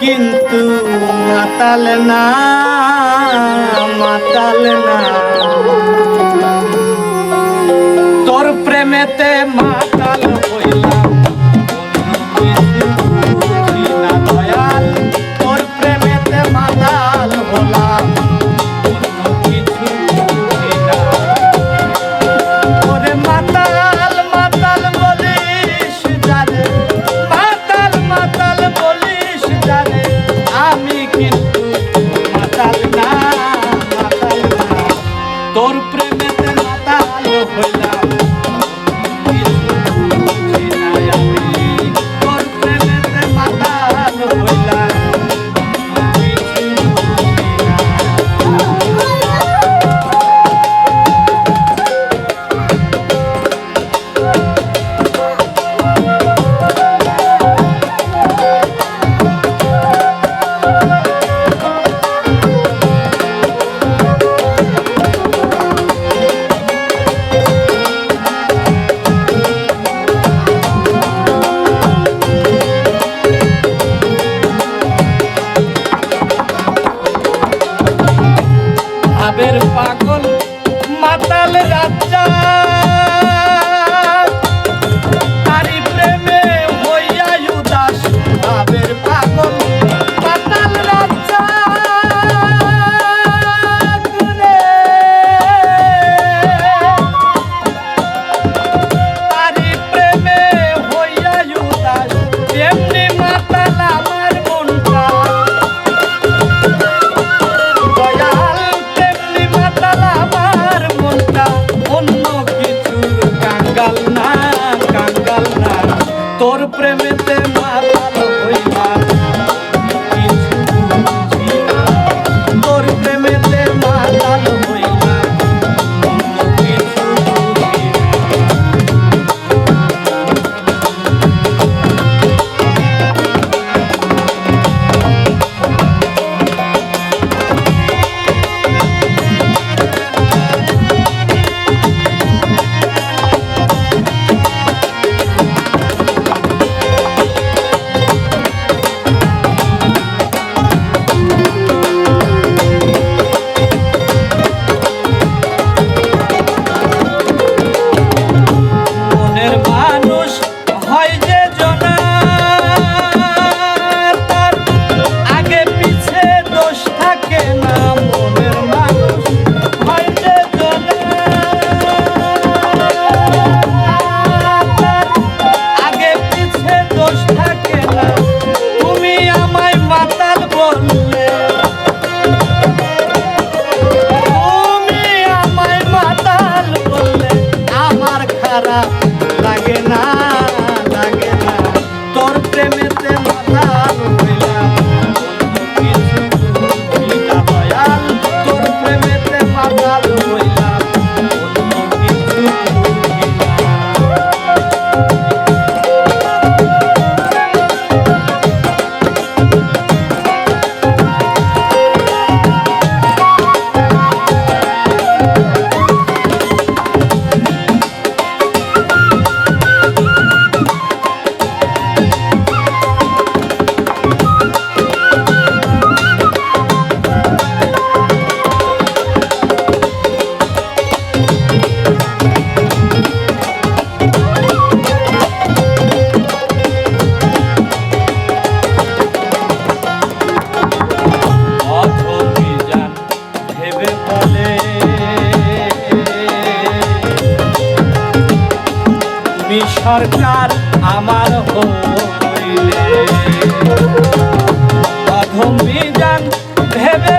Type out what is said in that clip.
কিন্তু মাতাল না মাতাল না। তোর প্রেমেতে মাতাল সরকার আমার হইলে। প্রথম বিজান ভেবে